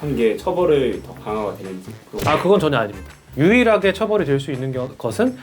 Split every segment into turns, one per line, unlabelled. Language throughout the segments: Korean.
한 게 처벌을 더 강화가 되는지 그런
아 그건 전혀 아닙니다. 유일하게 처벌이 될 수 있는 겨- 것은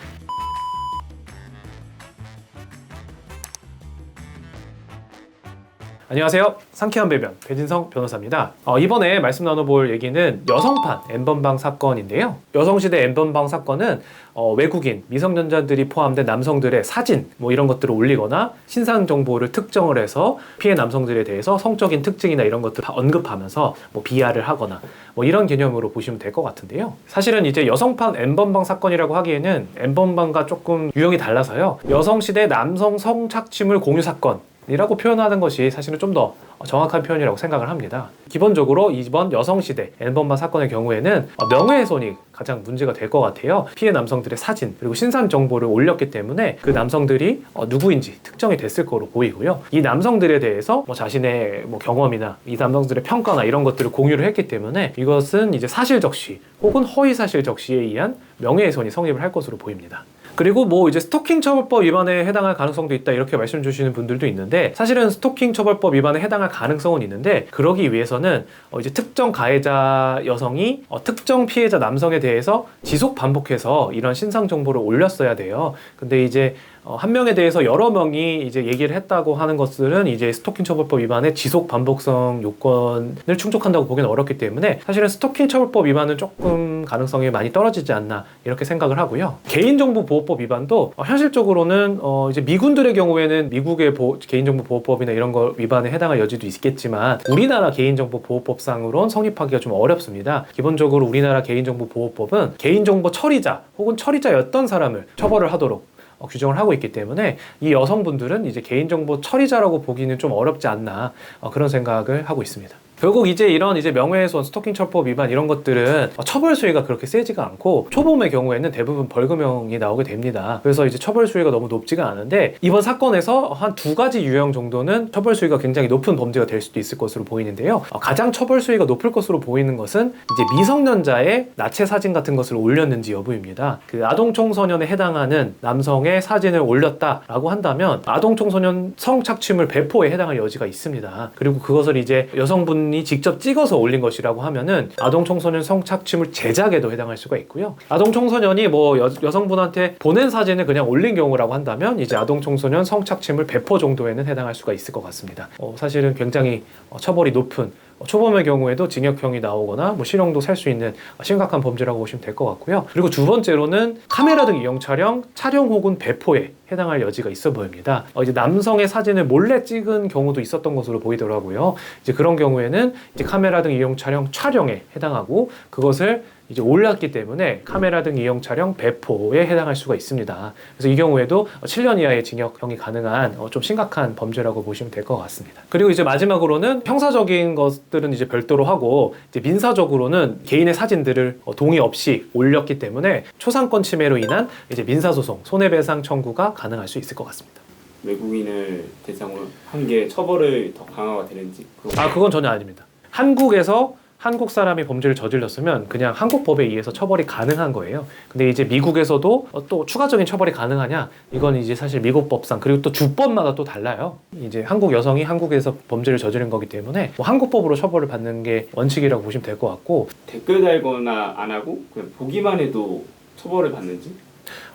안녕하세요. 상쾌한 배변 배진성 변호사입니다. 어, 이번에 말씀 나눠볼 얘기는 여성판 엠번방 사건인데요. 여성시대 엠번방 사건은 어, 외국인 미성년자들이 포함된 남성들의 사진 뭐 이런 것들을 올리거나 신상 정보를 특정을 해서 피해 남성들에 대해서 성적인 특징이나 이런 것들을 언급하면서 뭐 비하를 하거나 뭐 이런 개념으로 보시면 될 것 같은데요. 사실은 이제 여성판 엠번방 사건이라고 하기에는 엠번방과 조금 유형이 달라서요. 여성시대 남성 성착취물 공유 사건 이라고 표현하는 것이 사실은 좀 더 정확한 표현이라고 생각을 합니다. 기본적으로 이번 여성시대 엠번방 사건의 경우에는 어, 명예훼손이 가장 문제가 될 것 같아요. 피해 남성들의 사진 그리고 신상 정보를 올렸기 때문에 그 남성들이 어, 누구인지 특정이 됐을 거로 보이고요. 이 남성들에 대해서 뭐 자신의 뭐 경험이나 이 남성들의 평가나 이런 것들을 공유를 했기 때문에 이것은 이제 사실 적시 혹은 허위 사실 적시에 의한 명예훼손이 성립을 할 것으로 보입니다. 그리고 뭐 이제 스토킹 처벌법 위반에 해당할 가능성도 있다 이렇게 말씀 주시는 분들도 있는데 사실은 스토킹 처벌법 위반에 해당할 가능성은 있는데 그러기 위해서는 어 이제 특정 가해자 여성이 어 특정 피해자 남성에 대해서 지속 반복해서 이런 신상 정보를 올렸어야 돼요. 근데 이제 어, 한 명에 대해서 여러 명이 이제 얘기를 했다고 하는 것들은 이제 스토킹 처벌법 위반의 지속 반복성 요건을 충족한다고 보기는 어렵기 때문에 사실은 스토킹 처벌법 위반은 조금 가능성이 많이 떨어지지 않나 이렇게 생각을 하고요. 개인정보 보호법 위반도 어, 현실적으로는 어, 이제 미군들의 경우에는 미국의 보- 개인정보 보호법이나 이런 거 위반에 해당할 여지도 있겠지만 우리나라 개인정보 보호법상으로는 성립하기가 좀 어렵습니다. 기본적으로 우리나라 개인정보 보호법은 개인정보 처리자 혹은 처리자였던 사람을 처벌을 하도록 어, 규정을 하고 있기 때문에 이 여성분들은 이제 개인정보 처리자라고 보기는 좀 어렵지 않나 어, 그런 생각을 하고 있습니다. 결국 이제 이런 이제 명예훼손, 스토킹 처법 위반 이런 것들은 어, 처벌 수위가 그렇게 세지가 않고 초범의 경우에는 대부분 벌금형이 나오게 됩니다. 그래서 이제 처벌 수위가 너무 높지가 않은데 이번 사건에서 한 두 가지 유형 정도는 처벌 수위가 굉장히 높은 범죄가 될 수도 있을 것으로 보이는데요. 어, 가장 처벌 수위가 높을 것으로 보이는 것은 이제 미성년자의 나체 사진 같은 것을 올렸는지 여부입니다. 그 아동 청소년에 해당하는 남성의 사진을 올렸다라고 한다면 아동 청소년 성착취물 배포에 해당할 여지가 있습니다. 그리고 그것을 이제 여성분 이 직접 찍어서 올린 것이라고 하면은 아동 청소년 성착취물 제작에도 해당할 수가 있고요. 아동 청소년이 뭐 여, 여성분한테 보낸 사진을 그냥 올린 경우라고 한다면 이제 아동 청소년 성착취물 배포 정도에는 해당할 수가 있을 것 같습니다. 어, 사실은 굉장히 어, 처벌이 높은 어, 초범의 경우에도 징역형이 나오거나 뭐 실형도 살 수 있는 심각한 범죄라고 보시면 될 것 같고요. 그리고 두 번째로는 카메라 등 이용 촬영, 촬영 혹은 배포에 해당할 여지가 있어 보입니다. 어, 이제 남성의 사진을 몰래 찍은 경우도 있었던 것으로 보이더라고요. 이제 그런 경우에는 이제 카메라 등 이용 촬영, 촬영에 해당하고 그것을 이제 올랐기 때문에 카메라 등 이용 촬영 배포에 해당할 수가 있습니다. 그래서 이 경우에도 7년 이하의 징역형이 가능한 어, 좀 심각한 범죄라고 보시면 될 것 같습니다. 그리고 이제 마지막으로는 형사적인 것들은 이제 별도로 하고 이제 민사적으로는 개인의 사진들을 어, 동의 없이 올렸기 때문에 초상권 침해로 인한 이제 민사소송 손해배상 청구가 가능할 수 있을 것 같습니다.
외국인을 대상으로 한 게 처벌을 더 강화가 되는지 그런
아 그건 전혀 아닙니다. 한국에서 한국 사람이 범죄를 저질렀으면 그냥 한국 법에 의해서 처벌이 가능한 거예요. 근데 이제 미국에서도 어, 또 추가적인 처벌이 가능하냐? 이건 이제 사실 미국 법상 그리고 또 주법마다 또 달라요. 이제 한국 여성이 한국에서 범죄를 저지른 거기 때문에 뭐 한국 법으로 처벌을 받는 게 원칙이라고 보시면 될 것 같고
댓글 달거나 안 하고 그냥 보기만 해도 처벌을 받는지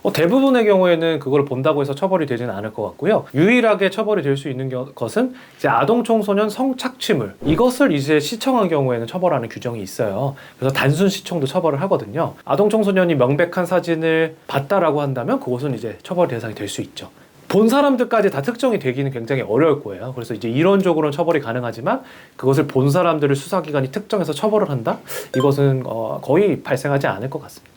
어, 대부분의 경우에는 그걸 본다고 해서 처벌이 되지는 않을 것 같고요. 유일하게 처벌이 될 수 있는 겨- 것은 이제 아동 청소년 성착취물 이것을 이제 시청한 경우에는 처벌하는 규정이 있어요. 그래서 단순 시청도 처벌을 하거든요. 아동 청소년이 명백한 사진을 봤다라고 한다면 그것은 이제 처벌 대상이 될 수 있죠. 본 사람들까지 다 특정이 되기는 굉장히 어려울 거예요. 그래서 이제 이론적으로는 처벌이 가능하지만 그것을 본 사람들을 수사기관이 특정해서 처벌을 한다? 이것은 어, 거의 발생하지 않을 것 같습니다.